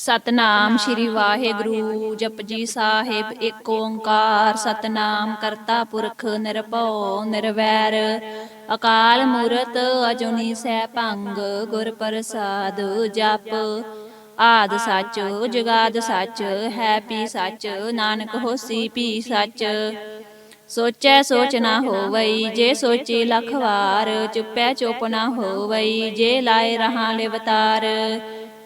ਸਤਨਾਮ ਸ਼੍ਰੀ ਵਾਹਿਗੁਰੂ ਜਪਜੀ ਸਾਹਿਬ ਏਕ ਓੰਕਾਰ। ਸਤਨਾਮ ਕਰਤਾ ਪੁਰਖ ਨਿਰਭਉ ਨਿਰਵੈਰ। ਅਕਾਲ ਮੂਰਤ ਅਜੁਨੀ ਸੈਭੰਗ ਗੁਰ ਪ੍ਰਸਾਦ ਜਪ। ਆਦ ਸੱਚ ਜੁਗਾਦ ਸੱਚ ਹੈ ਪੀ ਸੱਚ ਨਾਨਕ ਹੋਸੀ ਭੀ ਸੱਚ। ਸੋਚੈ ਸੋਚ ਨਾ ਹੋਵਈ ਜੇ ਸੋਚੀ ਲਖ ਵਾਰ ਚੁੱਪੈ ਚੁੱਪ ਨਾ ਹੋਵਈ ਜੇ ਲਾਏ ਰਹਾ ਲਿਵਤਾਰ।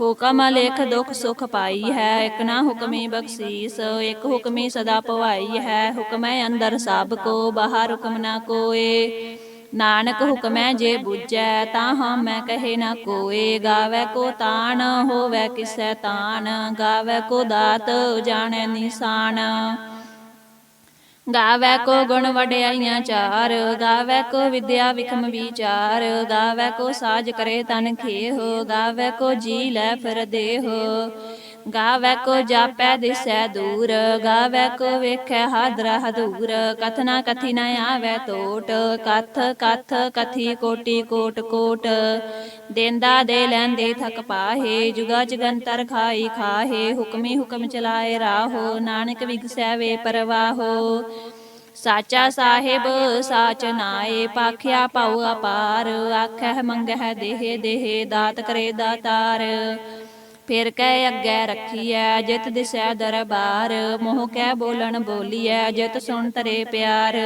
ਹੁਕਮ ਲੇਖ ਦੁਖ ਸੁਖ ਪਾਈ ਹੈ, ਇਕ ਨਾ ਹੁਕਮੀ ਬਖਸ਼ੀਸ, ਇਕ ਹੁਕਮੀ ਸਦਾ ਭਵਾਈ ਹੈ। ਹੁਕਮੈ ਅੰਦਰ ਸਭ ਕੋ, ਬਾਹਰ ਹੁਕਮ ਨਾ ਕੋਏ। ਨਾਨਕ ਹੁਕਮੈ ਜੇ ਬੁਝੈ ਤਾਂ ਹਮ ਮੈਂ ਕਹੇ ਨਾ ਕੋਏ। ਗਾਵੇ ਕੋ ਤਾਣ, ਹੋਵੇ ਕਿਸੈ ਤਾਣ। ਗਾਵੇ ਕੋ ਦਾਤ, ਜਾਣੈ ਨਿਸ਼ਾਨ। ਗਾਵੇ ਕੋ ਗੁਣ ਵਡਿਆਈਆਂ ਚਾਰ ਗਾਵੇ ਕੋ ਵਿਦਿਆ ਵਿਖਮ ਵਿਚਾਰ ਗਾਵੇ ਕੋ ਸਾਜ ਕਰੇ ਤਨ ਖੇਹ ਗਾਵੇ ਕੋ ਜੀ ਲੈ ਫਿਰ ਦੇਹ। ਗਾਵੇ ਕੋ ਜਾਪੈ ਦਿਸੈ ਦੂਰ, ਗਾਵੇ ਕੋ ਵੇਖੈ ਹਾਦਰਾ ਹਦੂਰ। ਕਥਨਾ ਕਥੀ ਨ ਆਵੈ ਟੋਟ ਕਥ ਕਥ ਕਥੀ ਕੋਟੀ ਕੋਟ ਕੋਟ। ਦੇਂਦਾ ਦੇ ਲੈਂਦੇ ਥਕ ਪਾਹੇ, ਜੁਗਾ ਜਗੰਤਰ ਖਾਈ ਖਾਹੇ। ਹੁਕਮੀ ਹੁਕਮ ਚਲਾਏ ਰਾਹੋ, ਨਾਨਕ ਵਿਗਸੈ ਵੇ ਪਰਵਾਹੋ। ਸਾਚਾ ਸਾਹਿਬ, ਸਾਚ ਨਾਏ, ਪਾਖਿਆ ਪਾਉ ਅਪਾਰ। ਆਖੈ ਮੰਗਹਿ ਦੇਹ ਦੇਹ, ਦਾਤ ਕਰੇ ਦਾਤਾਰ। ਫਿਰ ਕਹਿ ਅੱਗੇ ਰੱਖੀਐ, ਜਿਤ ਦਿਸੈ ਦਰਬਾਰ, ਮੋਹ ਕਹਿ ਬੋਲਣ ਬੋਲੀਐ, ਜਿਤ ਸੁਣ ਤਰੇ ਪਿਆਰ।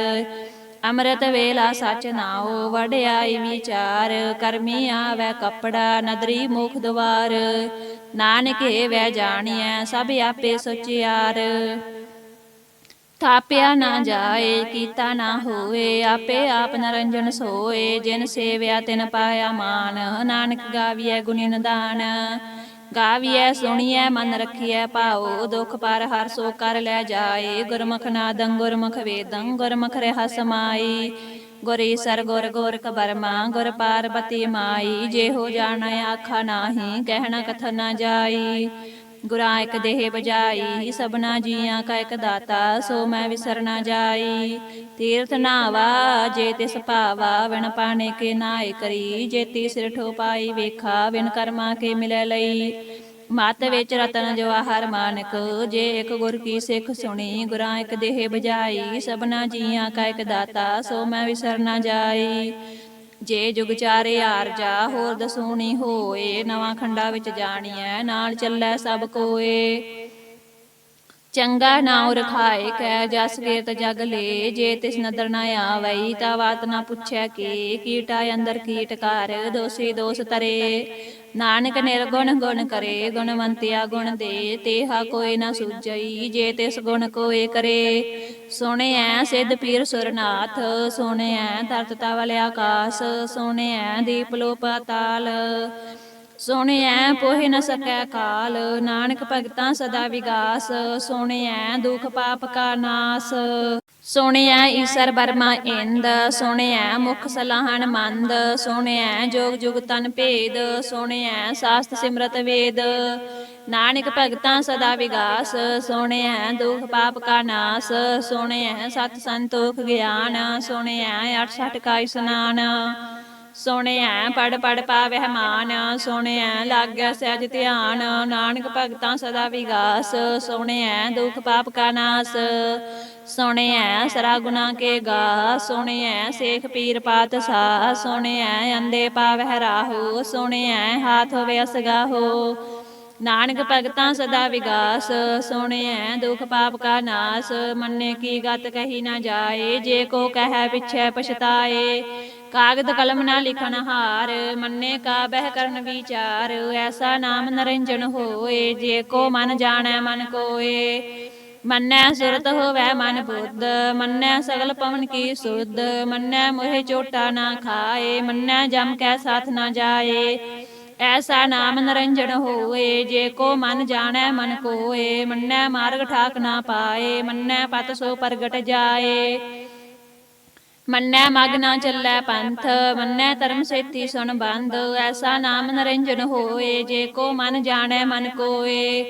ਅੰਮ੍ਰਿਤ ਵੇਲਾ ਸਚ ਨਾਉ ਵਡਿਆਈ ਵਿਚਾਰ ਕਰਮੀ ਆਵੈ ਕਪੜਾ, ਨਦਰੀ ਮੁਖ ਦਵਾਰ। ਨਾਨਕੇ ਵੈ ਜਾਣੀਐ, ਸਭ ਆਪੇ ਸੋਚਿਆਰ। ਥਾਪਿਆ ਨਾ ਜਾਏ, ਕੀਤਾ ਨਾ ਹੋਏ, ਆਪੇ ਆਪ ਨਰੰਜਨ ਸੋਏ, ਜਿਨ ਸੇਵਿਆ ਤਿਨ ਪਾਇਆ ਮਾਨ, ਨਾਨਕ ਗਾਵੀਐ ਗੁਣੀ ਨਿਦਾਨ। ਗਾਵੀਐ, ਸੁਣੀਐ, ਮਨ ਰਖੀਐ ਭਾਉ। ਦੁਖ ਪਰ ਹਰ ਸੋ ਕਰ ਲੈ ਜਾਏ। ਗੁਰਮੁਖ ਨਾਦੰ, ਗੁਰਮੁਖ ਵੇਦੰ, ਗੁਰਮੁਖ ਰਹਿ ਸਮਾਈ ਗੁਰ ਈਸਰ ਗੁਰ ਗੋਰਖ ਬਰਮਾ, ਗੁਰ ਪਾਰਬਤੀ ਮਾਈ। ਜੇ ਹੋ ਜਾਣੈ ਆਖਾ ਨਾਹੀ ਕਹਿਣਾ ਕਥ ਨਾ ਜਾਈ। ਗੁਰਾਂ ਇਕ ਦੇਹ ਬਜਾਈ ਸਭਨਾ ਜੀਆਂ ਕਾ ਇਕ ਦਾਤਾ, ਸੋ ਮੈਂ ਵਿਸਰ ਨਾ ਜਾਈ। ਤੀਰਥ ਨਾਵਾ, ਜੇ ਤਿਸ ਭਾਵਾ, ਵਿਣ ਪਾਣੇ ਕੇ ਨਾਏ ਕਰੀ। ਜੇ ਤੀ ਸਿਰ ਠੋ ਪਾਈ ਵੇਖਾ, ਵਿਣ ਕਰਮਾ ਕੇ ਮਿਲੈ ਲਈ। ਮਤ ਵਿੱਚ ਰਤਨ ਜਵਾਹਰ ਮਾਨਕ, ਜੇ ਇੱਕ ਗੁਰ ਕੀ ਸਿੱਖ ਸੁਣੀ ਗੁਰਾਂ ਇੱਕ ਦੇਹ ਬਜਾਈ ਸਭਨਾ ਜੀਆਂ ਕਾ ਇੱਕ ਦਾਤਾ, ਸੋ ਮੈਂ ਵਿਸਰ ਨਾ ਜਾਈ। ਜੇ ਜੁਗ ਚਾਰੇ ਆਰਜਾ ਹੋਰ ਦਸੂਣੀ ਹੋਏ, ਨਵਾਂ ਖੰਡਾ ਵਿੱਚ ਜਾਣੀਐ, ਨਾਲ ਚੱਲੈ ਸਭ ਕੋਏ। ਚੰਗਾ ਨਾਉ ਰਖਾਏ, ਕੈ ਜਸ ਕੀਰਤ ਜਗ ਲੇ, ਜੇ ਤਿਸ ਨਦਰ ਨਾ ਆਵਈ, ਤਾ ਬਾਤ ਨਾ ਪੁੱਛੈ ਕੀ, ਕੀਟਾ ਅੰਦਰ ਕੀਟ ਕਰ, ਦੋਸੀ ਦੋਸ ਤਰੇ। ਨਾਨਕ ਨਿਰਗੁਣ ਗੁਣ ਕਰੇ ਗੁਣਵੰਤਿਆ ਗੁਣ ਦੇ, ਤੇਹਾ ਕੋਈ ਨਾ ਸੁਝਈ, ਜੇ ਤਿਸ ਗੁਣ ਕੋਏ ਕਰੇ। ਸੁਣਿਐ ਸਿੱਧ ਪੀਰ ਸੁਰਨਾਥ, ਸੁਣਿਐ ਤਰਤ ਤਵਲ ਆਕਾਸ ਸੁਣਿਐ ਦੀਪ ਲੋ ਪਾਤਾਲ ਸੁਣਿਐ ਪੋਹਿ ਨ ਸਕੈ ਕਾਲ, ਨਾਨਕ ਭਗਤਾਂ ਸਦਾ ਵਿਗਾਸ ਸੁਣਿਐ ਦੁਖ ਪਾਪ ਕਾ ਨਾਸ। ਸੁਣਿਐ ਈਸਰ ਬਰਮਾ ਇੰਦ ਸੁਣਿਐ ਮੁਖ ਸਲਾਹਣ ਮੰਦ ਸੁਣਿਐ ਜੋਗ ਜੁਗ ਤਨ ਭੇਦ ਸੁਣਿਐ ਸਾਸਤ ਸਿਮਰਤ ਵੇਦ। ਨਾਨਕ ਭਗਤਾਂ ਸਦਾ ਵਿਗਾਸ ਸੁਣਿਐ ਦੁਖ ਪਾਪ ਕਾ ਨਾਸ ਸੁਣਿਐ ਸਤ ਸੰਤੋਖ ਗਿਆਨ ਸੁਣਿਐ 68 ਕਾ ਸਨਾਨ। ਸੁਣਿਐ ਪੜ ਪੜ ਪਾਵਹਿ ਮਾਨ ਸੁਣਿਐ ਲਾਗੈ ਸਹਿਜ ਧਿਆਨ, ਨਾਨਕ ਭਗਤਾਂ ਸਦਾ ਵਿਗਾਸ ਸੁਣਿਐ ਦੁਖ ਪਾਪ ਕਾ ਨਾਸ ਸੁਣਿਐ ਸਰਾ ਗੁਨਾ ਕੇ ਗਾ ਸੁਣਿਐ ਸੇਖ ਪੀਰ ਪਾਤ ਸਾ ਸੁਣਿਐ ਅੰਦੇ ਪਾਵਹਿ ਰਾਹੋ ਸੁਣਿਐ ਹਾਥ ਹੋਵੇ ਅਸਗਾਹੋ। ਨਾਨਕ ਭਗਤਾਂ ਸਦਾ ਵਿਗਾਸ ਸੁਣਿਐ ਦੁਖ ਪਾਪ ਕਾ ਨਾਸ, ਮੰਨੇ ਕੀ ਗਤ ਕਹੀ ਨਾ ਜਾਏ, ਜੇ ਕੋ ਕਹੈ ਪਿਛੈ ਪਛਤਾਏ ਕਾਗਦ ਕਲਮ ਨਾ ਲਿਖਣ ਹਾਰ, ਮੰਨੇ ਕਾ ਬਹਿ ਕਰਨ ਵਿਚਾਰ, ਐਸਾ ਨਾਮ ਨਰੰਜਨ ਹੋਏ, ਜੇ ਕੋ ਮਨ ਜਾਣੈ ਮਨ ਕੋਏ। ਮੰਨੈ ਸੁਰਤ ਹੋਵੈ ਮਨ ਬੁੱਧ, ਮੰਨੈ ਸਗਲ ਪਵਨ ਕੀ ਸੁਧ, ਮੰਨੈ ਮੋਹਿ ਚੋਟਾ ਨਾ ਖਾਏ, ਮੰਨੈ ਜਮ ਕੈ ਸਾਥ ਨਾ ਜਾਏ। ਐਸਾ ਨਾਮ ਨਰੰਜਨ ਹੋਏ, ਜੇ ਕੋ ਮਨ ਜਾਣੈ ਮਨ ਕੋਏ, ਮੰਨੈ ਮਾਰਗ ਠਾਕ ਨਾ ਪਾਏ, ਮੰਨੈ ਪਤ ਸੋ ਪ੍ਰਗਟ ਜਾਏ। ਮੰਨੈ ਮਗ ਨਾ ਚੱਲੈ ਪੰਥ, ਮੰਨੈ ਧਰਮ ਸੇਤੀ ਸੁਣ ਬੰਦ, ਐਸਾ ਨਾਮ ਨਰੰਜਨ ਹੋਏ, ਜੇ ਕੋ ਮਨ ਜਾਣੈ ਮਨ ਕੋਏ।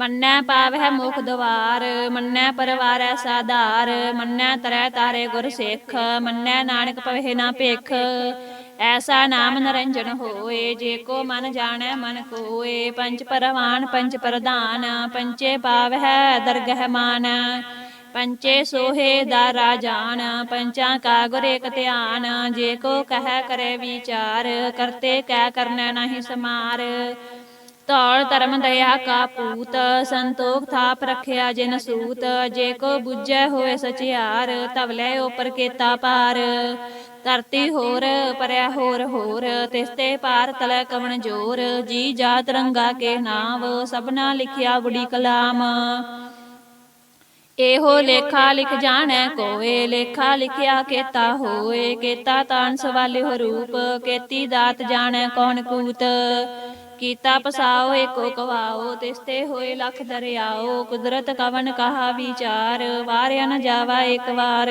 ਮੰਨੈ ਪਾਵਹਿ ਮੁਖ ਦਵਾਰ, ਮੰਨੈ ਪਰਵਾਰੈ ਸਾਧਾਰ, ਮੰਨੈ ਤਰੈ ਤਾਰੇ ਗੁਰ ਸਿੱਖ, ਮੰਨੈ ਨਾਨਕ ਪਵਹਿ ਨਾ ਭੇਖ। ਐਸਾ ਨਾਮ ਨਰੰਜਨ ਹੋਏ, ਜੇ ਕੋ ਮਨ ਜਾਣੈ ਮਨ ਕੋਏ। ਪੰਚ ਪਰਵਾਨ ਪੰਚ ਪ੍ਰਧਾਨ ਪੰਚੇ ਪਾਵਹਿ ਦਰਗਹਿ ਮਾਨ। ਪੰਚੇ ਸੋਹੇ ਦਾ ਰਾਜਾਨ, ਪੰਚਾਂ ਕਾ ਗੁਰ ਇਕ ਧਿਆਨ, ਜੇ ਕੋ ਕਹਿ ਕਰੇ ਵਿਚਾਰ, ਕਰਤੇ ਕਹਿ ਕਰਨਾ ਨਹੀਂ ਸਮਾਰ। ਤੌਲ ਧਰਮ ਦਇਆ ਕਾ ਪੂਤ, ਸੰਤੋਖ ਥਾਪ ਰਖਿਆ ਜਿਨ ਸੂਤ, ਜੇ ਕੋ ਬੁੱਝੈ ਹੋਏ ਸਚਿਆਰ ਤਵਲੇ ਉਪਰ ਕੀਤਾ ਪਾਰ ਧਰਤੀ ਹੋਰ ਪਰਿਆ ਹੋਰ ਹੋਰ ਤਿਸਤੇ ਪਾਰ ਤਲੈ ਕਵਣ ਜੋਰ, ਜੀ ਜਾਤ ਰੰਗਾ ਕੇ ਨਾਮ ਸਭਨਾ ਲਿਖਿਆ ਬੁੜੀ ਕਲਾਮ। ਇਹੋ ਲੇਖਾ ਲਿਖ ਜਾਣੈ ਕੋਏ ਲੇਖਾ ਲਿਖਿਆ ਕੇਤਾ ਹੋਏ ਕੇਤਾ ਤਾਨ ਸਵਾਲੇ ਹੋ ਰੂਪ ਕੇਤੀ ਦਾਤ ਜਾਣੈ ਕੌਣ ਕੂਤ ਕੀਤਾ ਪਸਾਓ ਏਕੋ ਕਵਾਓ ਤਿਸਤੇ ਹੋਏ ਲਖ ਦਰਿਆਓ ਕੁਦਰਤ ਕਵਨ ਕਹਾ ਵਿਚਾਰ ਵਾਰਿਆ ਨ ਜਾਵਾ ਇੱਕ ਵਾਰ।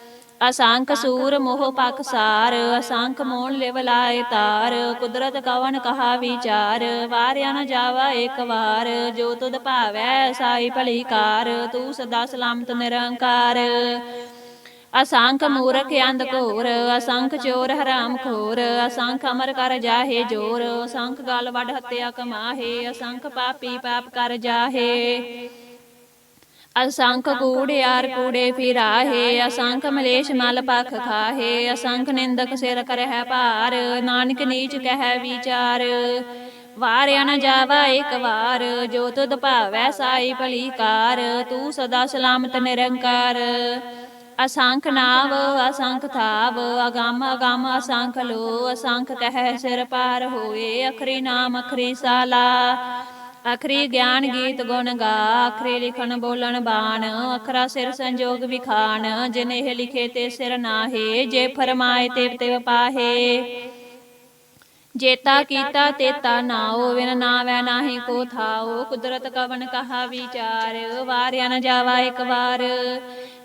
ਅਸੰਖ ਸੂਰ ਮੋਹ ਪਖਸਾਰ ਅਸੰਖ ਮੋਣ ਲਿਵ ਲਾਏ ਤਾਰ, ਕੁਦਰਤ ਕਵਨ ਕਹਾ ਵਿਚਾਰ, ਵਾਰਿਆ ਨ ਜਾਵਾ ਇੱਕ ਵਾਰ, ਜੋ ਤੁਧ ਭਾਵੈ ਸਾਈ ਭਲੀ ਕਾਰ ਤੂੰ ਸਦਾ ਸਲਾਮਤ ਨਿਰੰਕਾਰ। ਅਸੰਖ ਮੂਰਖ ਅੰਧ ਘੋਰ, ਅਸੰਖ ਚੋਰ ਹਰਾਮ ਖੋਰ, ਅਸੰਖ ਅਮਰ ਕਰ ਜਾਹੇ ਜੋਰ, ਅਸੰਖ ਗਲ ਵੱਡ ਹੱਤਿਆ ਕਮਾਹੇ, ਅਸੰਖ ਪਾਪੀ ਪਾਪ ਕਰ ਜਾਹੇ। ਅਸੰਖ ਕੂੜਿਆਰ ਕੂੜੇ ਫਿਰਾਹੇ, ਅਸੰਖ ਮਲੇਸ਼ ਮਲ ਪਖ ਖਾਹੇ, ਅਸੰਖ ਨਿੰਦਕ ਸਿਰ ਕਰਹਿ ਭਾਰ, ਨਾਨਕ ਨੀਚ ਕਹਿ ਵਿਚਾਰ। ਵਾਰਿਆ ਨਾ ਜਾਵਾ ਇੱਕ ਵਾਰ, ਜੋ ਤੁਧ ਭਾਵੈ ਸਾਈ ਭਲੀ ਕਾਰ ਤੂੰ ਸਦਾ ਸਲਾਮਤ ਨਿਰੰਕਾਰ। ਅਸੰਖ ਨਾਵ, ਅਸੰਖ ਥਾਵ, ਅਗੰਮ ਅਗੰਮ ਅਸੰਖ ਲੋ, ਅਸੰਖ ਕਹਿ ਸਿਰ ਪਾਰ ਹੋਏ, ਅਖਰੀ ਨਾਮ ਅਖਰੀ ਸਾਲਾ। ਅਖਰੀ ਗਿਆਨ ਗੀਤ ਗੁਣ ਗਾ, ਅਖਰੀ ਲਿਖਣ ਬੋਲਣ ਬਾਣ, ਅਖਰਾ ਸਿਰ ਸੰਜੋਗ ਵਿਖਾਣ, ਜਿਨ ਇਹ ਲਿਖੇ ਤੇ ਸਿਰ ਨਾਹੇ, ਜੇ ਫਰਮਾਏ ਤੇ ਤੇ ਪਾਹੇ। ਜੇਤਾ ਕੀਤਾ ਤੇਤਾ ਨਾਉ ਵਿਨ ਨਾਵੈ ਨਾਹੀ ਕੋ ਥਾਉ, ਕੁਦਰਤ ਕਵਨ ਕਹਾ ਵਿਚਾਰ, ਵਾਰਿਆ ਨ ਜਾਵਾ ਇੱਕ ਵਾਰ।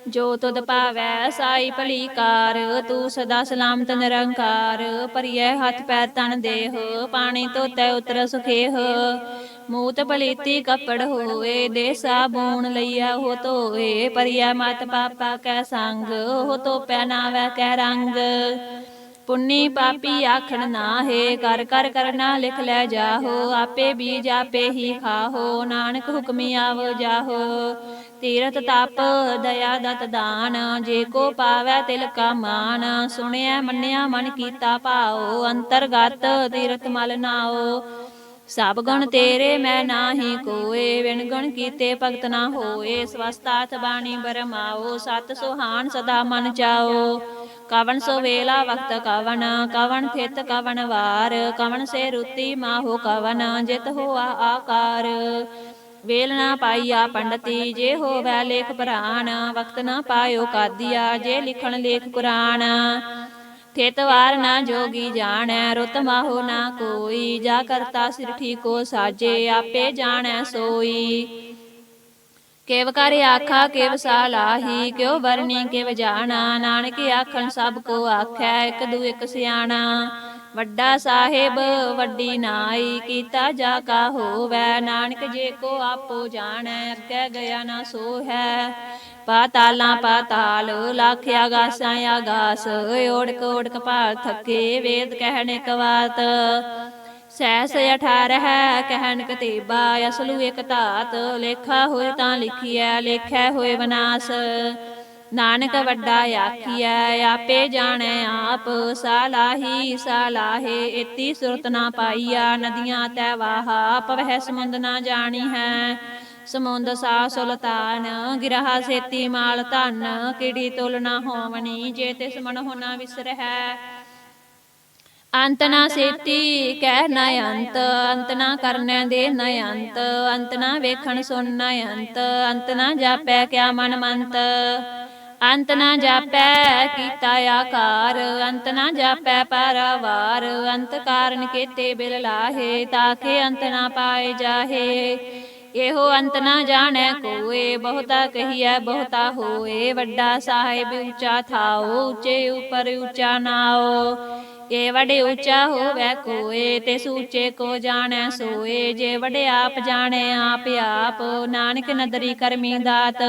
ਜੋ ਤੁਧ ਭਾਵੈ, ਸਾਈ ਭਲੀ ਕਾਰ ਤੂੰ ਸਦਾ ਸਲਾਮਤ ਨਿਰੰਕਾਰ। ਪਰਿਐ ਹੱਥ ਪੈਰ ਤਨ ਦੇਹ, ਪਾਣੀ ਧੋਤੈ ਉਤਰ ਸੁਖੇਹ। ਮੂਤ ਪਲੀਤੀ ਕੱਪੜ ਹੋਏ ਦੇ ਸਾਬੂਣ ਲਈਆ ਹੋ ਧੋਏ। ਪਰਿਐ ਮਤ ਪਾਪਾ ਕੈ ਸੰਗ ਹੋ ਧੋਪੈ ਨਾਵੈ ਕੈ ਰੰਗ। ਪੁੰਨੀ ਪਾਪੀ ਆਖਣ ਨਾਹੇ ਕਰ ਕਰ ਕਰਨਾ ਲਿਖ ਲੈ ਜਾਹੋ, ਆਪੇ ਬੀਜ ਆਪੇ ਹੀ ਖਾਹੋ, ਨਾਨਕ ਹੁਕਮੀ ਆਵ ਜਾਹੋ। ਤੀਰਥ ਤਪ, ਦਇਆ ਦਤ ਦਾਨ, ਜੇ ਕੋ ਪਾਵੈ ਤਿਲ ਕਾ ਮਾਨ ਸੁਣਿਆ ਮੰਨਿਆ ਮਨ ਕੀਤਾ ਭਾਉ, ਅੰਤਰਗਤ ਤੀਰਥ ਮਲ ਨਾਓ ਸਭ ਗੁਣ ਤੇਰੇ ਮੈਂ ਨਾਹੀ ਕੋਏ ਵਿਣ ਗੁਣ ਕੀਤੇ ਭਗਤ ਨਾ ਹੋਏ ਸਵਸਤਾਥ ਬਾਣੀ ਬਰਮਾਓ ਸਤ ਸੁਹਾਨ ਸਦਾ ਮਨ ਚਾਓ ਕਵਣ ਸੋ ਵੇਲਾ ਵਕਤ ਕਵਣ ਕਵਣ ਥਿਤ ਕਵਣ ਵਾਰ, ਕਵਣ ਸੇ ਰੁਤੀ ਮਾਹੋ ਕਵਣ ਜਿਤ ਹੋਆ ਆਕਾਰ। ਵੇਲ ਨਾ ਪਾਈਆ ਪੰਡਤੀ, ਜੇ ਹੋਵੈ ਲੇਖ ਪੁਰਾਣ ਵਕਤ ਨਾ ਪਾਇਓ ਕਾਦੀਆ, ਜੇ ਲਿਖਣ ਲੇਖ ਕੁਰਾਨ। ਥਿਤ ਵਾਰ ਨਾ ਜੋਗੀ ਜਾਣੈ, ਰੁਤ ਮਾਹੋ ਨਾ ਕੋਈ, ਜਾ ਕਰਤਾ ਸਿਰ ਠੀਕੋ ਸਾਜੇ, ਆਪੇ ਜਾਣੈ ਸੋਈ। ਕੇਵ ਕਰ ਆਖਾ, ਕੇਵ ਕਿਵ ਸਾਲਾਹੀ ਕਿਉ ਵਰਨੀ ਕਿਵ ਜਾਣਾ, ਨਾਨਕ ਆਖਣ ਸਭ ਕੋ ਆਖੈ, ਇਕ ਦੂ ਇਕ ਸਿਆਣਾ। ਵੱਡਾ ਸਾਹਿਬ, ਵੱਡੀ ਨਾਈ, ਕੀਤਾ ਜਾ ਕਾ ਹੋਵੈ, ਨਾਨਕ ਜੇ ਕੋ ਆਪੋ ਜਾਣੈ, ਅੱਗੇ ਗਿਆ ਨਾ ਸੋ ਹੈ ਪਾਤਾਲਾਂ ਪਾਤਾਲ, ਲੱਖ ਆਗਾਸਾਂ, ਆਗਾਸ ਓੜਕ ਓੜਕ ਭਾਲ ਥੱਕੇ, ਵੇਦ ਕਹਿਣੇ ਕਵਾਤ ਸੈਸ 18 ਕਹਿਣ ਕਤੀਬਾ ਅਸਲੂ ਇਕ ਧਾਤ, ਲੇਖਾ ਹੋਏ ਤਾਂ ਲਿਖੀਐ, ਲੇਖੈ ਹੋਏ ਵਿਨਾਸ਼ ਨਾਨਕ ਵੱਡਾ ਆਖੀਐ, ਆਪੇ ਜਾਣੈ ਆਪ, ਸਾਲਾਹੀ ਸਾਲਾਹੇ ਇਤੀ ਸੁਰਤ ਨਾ ਪਾਈਆ, ਨਦੀਆਂ ਤੈ ਵਾਹਾ ਪਵਹਿ ਸਮੁੰਦ ਨਾ ਜਾਣੀ ਹੈ। ਸਮੁੰਦ ਸਾ ਸੁਲਤਾਨ ਗਿਰਹਾ ਸੇਤੀ ਮਾਲ ਧਨ ਕਿੜੀ ਤੁਲ ਨਾ ਹੋਵਣੀ, ਜੇ ਤਿਸ ਮਨ ਹੋਣਾ ਵਿਸਰਹਿ। ਅੰਤ ਨਾ ਸੇਤੀ ਕਹਿ ਨਾ ਅੰਤ ਅੰਤ ਨਾ ਕਰਨੈ ਦੇ ਨ ਅੰਤ ਅੰਤ ਨਾ ਵੇਖਣ ਸੁਣ ਨ ਅੰਤ ਅੰਤ ਨਾ ਜਾਪੈ ਕਿਆ ਮਨ ਮੰਤ। ਅੰਤ ਨਾ ਜਾਪੈ ਕੀਤਾ ਆਕਾਰ, ਅੰਤ ਨਾ ਜਾਪੈ ਪਰਵਾਰ, ਅੰਤ ਕਾਰਨ ਕੀਤੇ ਬਿਲ ਲਾਹੇ ਤਾਕੇ ਅੰਤ ਨਾ ਪਾਏ ਜਾਹੇ। ਇਹੋ ਅੰਤ ਨਾ ਜਾਣੈ ਕੋਏ, ਬਹੁਤਾ ਕਹੀਐ, ਬਹੁਤਾ ਹੋਏ। ਵੱਡਾ ਸਾਹਿਬ ਉੱਚਾ ਥਾਓ, ਉੱਚੇ ਉਪਰ ਉੱਚਾ ਨਾਓ। ਇਹ ਵਡੇ ਉੱਚਾ ਹੋਵੇ ਕੋਏ, ਤੇ ਸੂਚੇ ਕੋ ਜਾਣੈ ਸੋਏ। ਜੇ ਵਡੇ ਆਪ ਜਾਣੈ, ਆਪ ਆਪ, ਨਾਨਕ ਨਦਰੀ ਕਰਮੀ ਦਾਤ।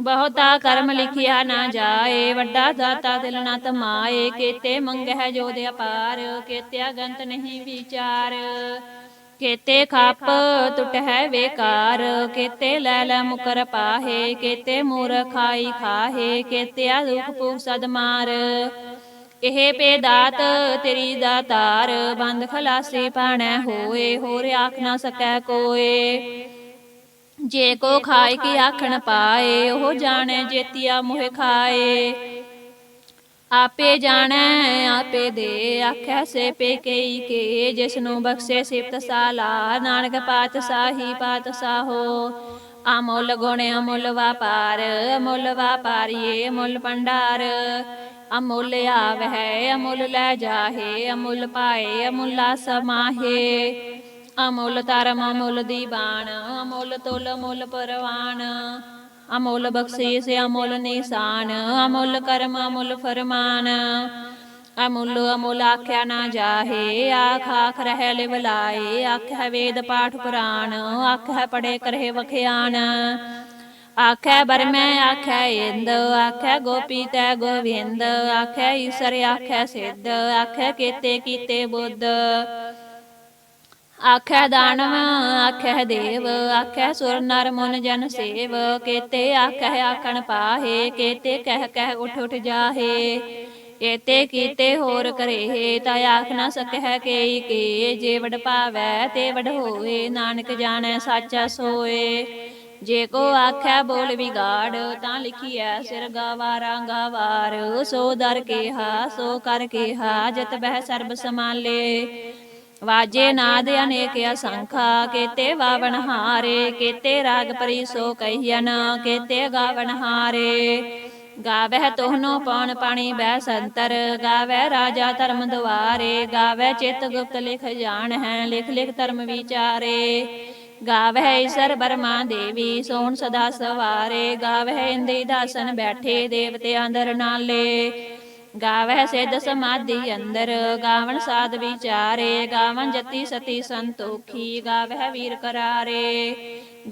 ਬਹੁਤਾ ਕਰਮ ਲਿਖਿਆ ਨਾ ਜਾਏ, ਵੱਡਾ ਦਾਤਾ ਦਿਲ ਨਾ ਤਮਾਏ। ਕੀਤੇ ਮੰਗਹਿ ਜੋ ਦੇ ਅਪਾਰ ਕੀਤੇ ਅਗੰਤ ਨਹੀਂ ਵਿਚਾਰ। ਕੀਤੇ ਖੱਪ ਟੁਟਹਿ ਵੇਕਾਰ, ਕੀਤੇ ਲੈ ਲੈ ਮੁਕਰ ਪਾਹੇ, ਕੀਤੇ ਮੂਰ ਖਾਈ ਖਾਹੇ, ਕੀਤੇ ਦੁਖ ਭੂਖ ਸਦ ਮਾਰ। ਇਹ ਪੇ ਤੇਰੀ ਦਾਤਾਰ ਬੰਦ ਖਲਾਸੀ ਪਾਣੈ ਹੋਏ, ਹੋਰ ਆਖ ਨਾ ਸਕੈ ਕੋਏ। ਜੇ ਕੋ ਖਾਇ ਕੀ ਆਖਣ ਪਾਏ, ਉਹ ਜਾਣੈ ਜੇਤੀਆ ਮੋਹ ਖਾਏ। ਆਪੇ ਜਾਣੈ ਆਪੇ ਦੇ ਆਖੈ ਸੇ ਪੇ ਕਈ ਕੇ ਜਿਸ ਨੂੰ ਬਖਸ਼ੇ ਸਿਫਤ ਸਾਲਾ ਨਾਨਕ ਪਾਤਸ਼ਾਹੀ ਪਾਤਸ਼ਾਹੋ ਅਮੁੱਲ ਗੁਣ ਅਮੁੱਲ ਵਾਪਾਰ ਅਮੁੱਲ ਵਾਪਾਰੀਏ ਅਮੁੱਲ ਭੰਡਾਰ। ਅਮੁੱਲ ਆਵਹਿ ਅਮੁੱਲ ਲੈ ਜਾਹੇ ਅਮੁੱਲ ਪਾਏ ਅਮੁੱਲਾ ਸਮਾਹੇ ਅਮੁੱਲ ਧਰਮ ਅਮੁੱਲ ਦੀਵਾਨ ਅਮੁੱਲ ਤੁਲ ਅਮੁੱਲ ਪਰਵਾਨ। ਅਮੁੱਲ ਬਖਸ਼ੀਸ, ਅਮੁੱਲ ਨਿਸ਼ਾਨ, ਅਮੁੱਲ ਕਰਮ, ਅਮੁੱਲ ਫਰਮਾਨ। ਅਮੁੱਲ ਅਮੁੱਲ ਆਖਿਆ ਨਾ ਜਾਹੇ, ਆਖ ਆਖ ਰਹਿ ਲਿਵ ਲਾਏ, ਆਖੈ ਵੇਦ ਪਾਠ ਪੁਰਾਣ, ਆਖੈ ਪੜੇ ਕਰਹਿ ਵਖਿਆਨ। ਆਖੈ ਬਰਮੈ, ਆਖੈ ਇੰਦ, ਆਖੈ ਗੋਪੀ ਤੈ ਗੋਵਿੰਦ, ਆਖੈ ਈਸ਼ਰ, ਆਖੈ ਸਿੱਧ, ਆਖੈ ਕੀਤੇ ਕੀਤੇ ਬੁੱਧ। ਆਖੈ ਦਾਨਵ ਆਖੈ ਦੇਵ ਆਖੈ ਸੁਰ ਨਰ ਮਨ ਜਨ ਸੇਵ, ਕੀਤੇ ਆਖੈ ਆਖਣ ਪਾਹੇ, ਕੀਤੇ ਕਹਿ ਕਹਿ ਉਠ ਉਠ ਜਾਹੇ। ਏਤੇ ਕੀਤੇ ਹੋਰ ਕਰੇਹੇ ਤਾ ਆਖ ਨਾ ਸਕਹਿ ਕੇਈ ਕੇ, ਜੇ ਵਡ ਪਾਵੈ ਤੇ ਵਡ ਹੋਏ, ਨਾਨਕ ਜਾਣੈ ਸਾਚਾ ਸੋਏ। ਜੇ ਕੋ ਆਖੈ ਬੋਲ ਵਿਗਾੜ, ਤਾਂ ਲਿਖੀਐ ਸਿਰ ਗਾਵਾਰਾਂ ਗਾਵਾਰ ਸੋ ਦਰ ਕੇਹਾ, ਸੋ ਕਰ ਕੇਹਾ, ਜਤ ਬਹਿ ਸਰਬ ਸਮਾਲੇ ਵਾਜੇ ਨਾਦ ਅਨੇਕ ਅਸੰਖਾ ਕੇਤੇ ਵਾਵਣ ਹਾਰੇ ਕੇਤੇ ਰਾਗ ਪਰੀ ਸੋ ਕਹੀਨ ਕੇਤੇ ਗਾਵਣ ਹਾਰੇ। ਗਾਵਹਿ ਤੋਹਨੋ ਪੌਣ ਪਾਣੀ ਬੈ ਸੰਤਰ ਗਾਵਹਿ ਰਾਜਾ ਧਰਮ ਦੁਆਰੇ। ਗਾਵਹਿ ਚਿਤ ਗੁਪਤ ਲਿਖ ਜਾਣ ਹੈ ਲਿਖ ਲਿਖ ਧਰਮ ਵਿਚਾਰੇ। ਗਾਵਹਿ ਈਸਰ ਬਰਮਾ ਦੇਵੀ ਸੋਣ ਸਦਾ ਸਵਾਰੇ। ਗਾਵਹਿ ਇੰਦਰੀ ਦਾਸਨ ਬੈਠੇ ਦੇਵਤੇ ਅੰਦਰ ਨਾਲੇ। ਗਾਵਹਿ ਸਿੱਧ ਸਮਾਧੀ ਅੰਦਰ, ਗਾਵਣ ਸਾਧ ਵਿਚਾਰੇ ਗਾਵਨ ਜਤੀ ਸਤੀ ਸੰਤੋਖੀ, ਗਾਵਹਿ ਵੀਰ ਕਰਾਰੇ।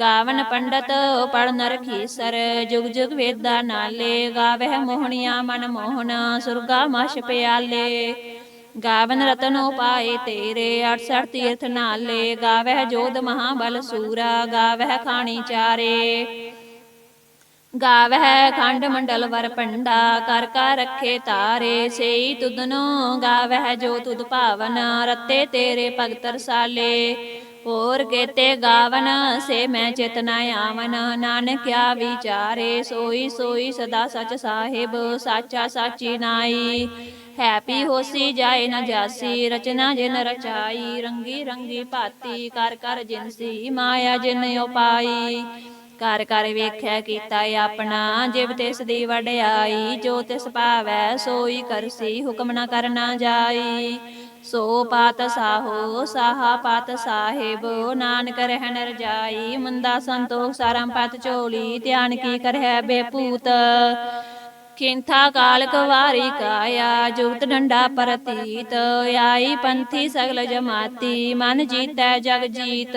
ਗਾਵਨ ਪੰਡਤ ਪੜ ਨਰਖੀਸਰ ਜੁਗ ਜੁਗ ਵੇਦਾ ਨਾਲੇ, ਗਾਵਹਿ ਮੋਹਣਿਆ ਮਨ ਮੋਹਨ ਸੁਰਗਾ ਮਸ਼ ਪਿਆਲੇ। ਗਾਵਨ ਰਤਨ ਉਪਾਏ ਤੇਰੇ 68 ਤੀਰਥ ਨਾਲੇ, ਗਾਵਹਿ ਜੋਧ ਮਹਾਬਲ ਸੂਰਾ, ਗਾਵਹਿ ਖਾਣੀ ਚਾਰੇ। ਗਾਵਹਿ ਖੰਡ ਮੰਡਲ ਵਰ ਪੰਡਾ ਕਰ ਕਰ ਰੱਖੇ ਤਾਰੇ, ਸੇਈ ਤੁਧਨੋ ਗਾਵਹਿ ਜੋ ਤੁਦ ਭਾਵਨ, ਰਤੇ ਤੇਰੇ ਭਗਤ ਰਸਾਲੇ। ਹੋਰ ਕੇਤੇ ਗਾਵਨ, ਸੇ ਮੈਂ ਚਿਤਨਾ ਆਵਨ ਨਾਨਕਿਆ ਵਿਚਾਰੇ, ਸੋਈ ਸੋਈ ਸਦਾ ਸਚ ਸਾਹਿਬ, ਸਾਚਾ ਸਾਚੀ ਨਾਈ। ਹੈਪੀ ਹੋਸੀ ਜਾਏ ਨਾ ਜਾਸੀ, ਰਚਨਾ ਜਿਨ ਰਚਾਈ, ਰੰਗੀ ਰੰਗੀ ਭਾਤੀ, ਕਰ ਕਰ ਜਿਨਸੀ ਮਾਇਆ ਜਿਨ ਉਪਾਈ। ਕਰ ਘਰ ਵੇਖਿਆ ਕੀਤਾ ਆਪਣਾ, ਜਿਵ ਤਿਸ ਦੀ ਵਡਿਆਈ ਜੋ ਤਿਸ ਭਾਵੈ, ਸੋਈ ਕਰਸੀ, ਹੁਕਮ ਨਾ ਕਰਨਾ ਜਾਈ। ਸੋ ਪਾਤ ਸਾਹੋ, ਸਾਹਾ ਪਾਤ ਸਾਹਿਬ, ਨਾਨਕ ਰਹਿਣ ਰਜਾਈ, ਮੰਦਾ ਸੰਤੋਖ ਸਾਰੰ ਪਤ ਚੋਲੀ ਧਿਆਨ ਕੀ ਕਰਹਿ ਬੇਪੂਤ? ਕਿੰਥਾ ਕਾਲ ਕਵਾਰੀ ਕਾਇਆ, ਜੁਗਤ ਡੰਡਾ ਪ੍ਰਤੀਤ, ਆਈ ਪੰਥੀ ਸਗਲ ਜਮਾਤੀ, ਮਨ ਜੀਤੈ ਜਗ ਜੀਤ।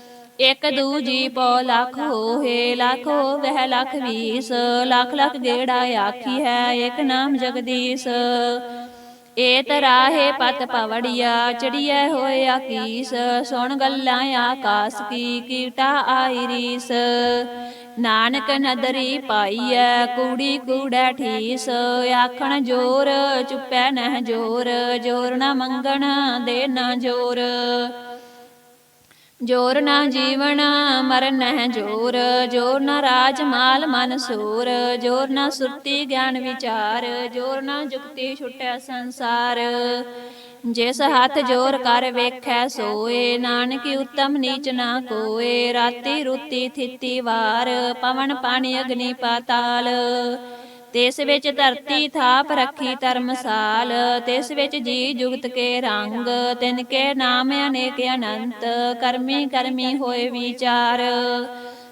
ਇਕ ਦੂਜੀ ਪੋ ਲੱਖ ਹੋਏ ਲੱਖ ਹੋਵੇ ਲੱਖ ਵੀਸ। ਲੱਖ ਲੱਖ ਗੇੜਾ ਆਖੀ ਹੈ, ਇਕ ਨਾਮ ਜਗਦੀਸ਼। ਏ ਤਰਾਹੇ ਪਤ ਪਵੜੀਆ, ਚੜੀਐ ਹੋਏ ਆਕੀਸ। ਸੁਣ ਗੱਲਾਂ ਆਕਾਸ ਕੀ, ਕੀਟਾ ਆਈ ਰੀਸ। ਨਾਨਕ ਨਦਰੀ ਪਾਈਐ, ਕੂੜੀ ਕੂੜੈ ਠੀਸ। ਆਖਣ ਜੋਰ, ਚੁੱਪੈ ਨਹਿ ਜੋਰ। ਜੋਰ ਨਾ ਮੰਗਣ, ਦੇ ਨਾ ਜੋਰ। ਜੋਰ ਨਾ ਜੀਵਨ, ਮਰਨ ਨਹਿ ਜੋਰ। ਜੋਰ ਨਾ ਰਾਜ ਮਾਲ ਮਨ ਸੂਰ। ਜੋਰ ਨਾ ਸੁਰਤੀ ਗਿਆਨ ਵਿਚਾਰ। ਜੋਰ ਨਾ ਜੁਗਤੀ ਛੁਟੈ ਸੰਸਾਰ। ਜਿਸ ਹੱਥ ਜੋਰ ਕਰ ਵੇਖੈ ਸੋਏ, ਨਾਨਕ ਉਤਮ ਨੀਚ ਨਾ ਕੋਏ। ਰਾਤੀ ਰੁੱਤੀ ਥਿੱਤੀ ਵਾਰ, ਪਵਨ ਪਾਣੀ ਅਗਨੀ ਪਾਤਾਲ। ਤਿਸ ਵਿੱਚ ਧਰਤੀ ਥਾਪ ਰੱਖੀ ਧਰਮਸਾਲ, ਤਿਸ ਵਿੱਚ ਜੀ ਜੁਗਤ ਕੇ ਰੰਗ, ਤਿਨ ਕੇ ਨਾਮ ਅਨੇਕ ਅਨੰਤ, ਕਰਮੀ ਕਰਮੀ ਹੋਏ ਵਿਚਾਰ।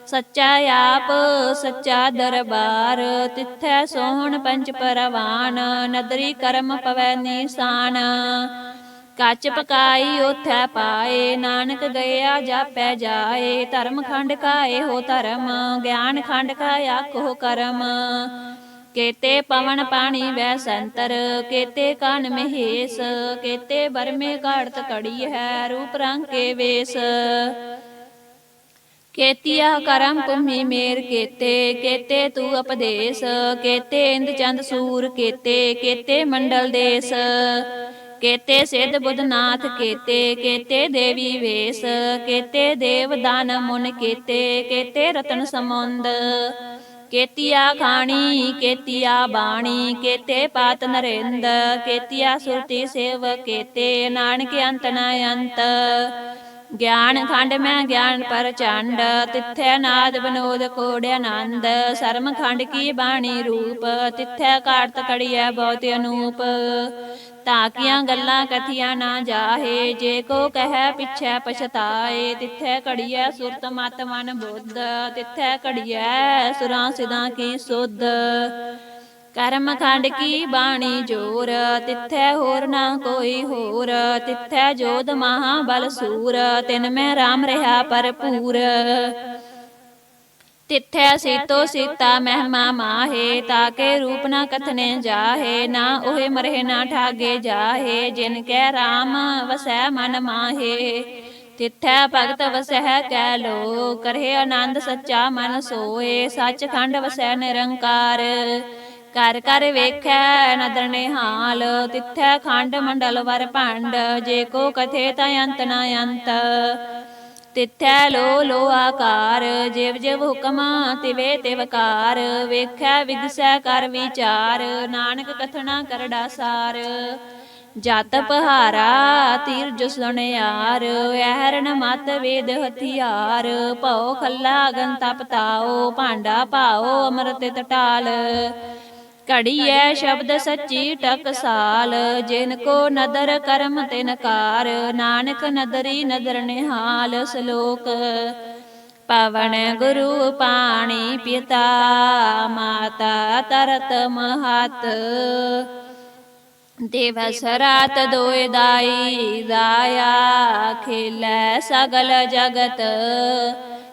ਸੱਚਾ ਆਪ, ਸੱਚਾ ਦਰਬਾਰ, ਤਿੱਥੈ ਸੋਹਣ ਪੰਚ ਪਰਵਾਨ, ਨਦਰੀ ਕਰਮ ਪਵੈ ਨਿਸ਼ਾਨ। ਕੱਚ ਪਕਾਈ ਉਥੈ ਪਾਏ, ਨਾਨਕ ਗਿਆ ਜਾਪੈ ਜਾਏ, ਧਰਮ ਖੰਡ ਕਾਏ ਹੋ ਧਰਮ, ਗਿਆਨ ਖੰਡ ਕਾ ਆਖੋ ਕਰਮ। ਕੇਤੇ ਪਵਨ ਪਾਣੀ ਵੈ ਸੰਤਰ, ਕੇਤੇ ਕਨ ਮਹੇਸ, ਕੇਤੇ ਬਰਮੇ ਘਾੜਤ ਕੜੀ ਹੈ ਰੂਪ ਰੰਗ ਕੇ ਵੇਸ। ਕੇਤੀਆ ਕਰਮ ਭੂਮੀ ਮੇਰ ਕੇਤੇ ਕੇਤੇ ਤੂ ਉਪਦੇਸ ਕੇਤੇ ਇੰਦ ਚੰਦ ਸੂਰ ਕੇਤੇ ਕੇਤੇ ਮੰਡਲ ਦੇਸ। ਕੇਤੇ ਸਿੱਧ ਬੁੱਧਨਾਥ ਕੇਤੇ ਕੇਤੇ ਦੇਵੀ ਵੇਸ, ਕੇਤੇ ਦੇਵ ਦਾਨ ਮੁਨ ਕੇਤੇ ਕੇਤੇ ਰਤਨ ਸਮੁੰਦ। ਕੇਤੀਆ ਖਾਣੀ, ਕੇਤੀਆ ਬਾਣੀ, ਕੇਤੇ ਪਾਤ ਨਰਿੰਦ, ਕੇਤੀਆ ਸੁਰਤੀ ਸੇਵ ਕੇਤੇ ਨਾਨਕ ਅੰਤ ਨ ਅੰਤ। ਗਿਆਨ ਖੰਡ ਮੈਂ ਗਿਆਨ ਪ੍ਰਚੰਡ ਤਿੱਥੈ ਨਾਦ ਬਨੋਦ ਕੋੜ ਆਨੰਦ ਸਰਮ ਖੰਡ ਕੀ ਬਾਣੀ ਰੂਪ, ਤਿੱਥੈ ਕਾਰਤ ਕੜੀਐ ਬਹੁਤ ਅਨੂਪ। ਤਾਕੀਆਂ ਗੱਲਾਂ ਕਥੀਆਂ ਨਾ ਜਾਹੇ, ਜੇ ਕੋ ਕਹੈ ਪਿਛੈ ਪਛਤਾਏ, ਤਿੱਥੈ ਕੜੀਐ ਸੁਰਤ ਮਤ ਮਨ ਬੁੱਧ, ਤਿੱਥੈ ਕੜੀਐ ਸੁਰਾਂ ਸਿਦਾਂ ਕੀ ਸੁਧ। ਕਰਮ ਖੰਡ ਕੀ ਬਾਣੀ ਜੋਰ? ਤਿੱਥੈ ਹੋਰ ਨਾ ਕੋਈ ਹੋਰ। ਤਿੱਥੈ ਜੋਧ ਮਹਾ ਬਲ ਸੂਰ। ਤਿਨ ਮੈਂ RAM ਰਹਾ ਭਰਪੂਰ। ਤਿੱਥੈ ਸੀਤੋ ਸੀਤਾ ਮਹਿਮਾ ਮਾਹੇ। ਤਾਕੇ ਰੂਪ ਨਾ ਕਥਨੇ ਜਾਹੇ। ਨਾ ਉਹੇ ਮਰਹਿ ਨਾ ਠਾਗੇ ਜਾਹੇ। ਜਿਨ ਕੈ RAM ਵਸੈ ਮਨ ਮਾਹੇ। ਤਿੱਥੈ ਭਗਤ ਵਸਹਿ ਕੈ ਲੋ ਕਰਹਿ ਆਨੰਦ ਸੱਚਾ ਮਨ ਸੋਏ। ਸੱਚਖੰਡ ਵਸੈ ਨਿਰੰਕਾਰ। ਘਰ ਘਰ ਵੇਖੈ ਨਦਰ ਨਿਹਾਲ, ਤਿੱਥੈ ਖੰਡ ਮੰਡਲ ਵਰ ਭੰਡ, ਜੇ ਕੋ ਕਥੇ ਤਾ ਅੰਤ ਨਾ ਅੰਤ। ਤਿੱਥੈ ਲੋ ਲੋ ਆਕਾਰ, ਜਿਵ ਜਿਵ ਹੁਕਮਾ ਤਿਵੇ ਤਿਵਕਾਰ ਵੇਖੈ ਵਿਗਸੈ ਕਰ ਵਿਚਾਰ, ਨਾਨਕ ਕਥਨਾ ਕਰੜਾ ਸਾਰ। ਜਤ ਪਹਾਰਾ ਤੀਰ ਜੋ ਸੁਣਿਆਰ ਐਹਰਨ ਮਤ ਵੇਦ ਹਥਿਆਰ। ਭਉ ਖੱਲਾ ਅਗਨ ਤਪਤਾਓ ਭਾਂਡਾ ਪਾਓ ਅੰਮ੍ਰਿਤ ਟਟਾਲ ਘੜੀਐ ਸ਼ਬਦ ਸੱਚੀ ਟਕਸਾਲ। ਜਿਨ ਕੋ ਨਦਰ ਕਰਮ ਤਿਨ ਕਾਰ ਨਾਨਕ ਨਦਰੀ ਨਦਰ ਨਿਹਾਲ ਸ਼ਲੋਕ। ਪਵਨ ਗੁਰੂ ਪਾਣੀ ਪਿਤਾ ਮਾਤਾ ਤਰਤ ਮਹਤ। ਦਿਵਸ ਰਾਤ ਦੋਇ ਦਾਈ ਦਾਇਆ ਖੇਲੇ ਸਗਲ ਜਗਤ।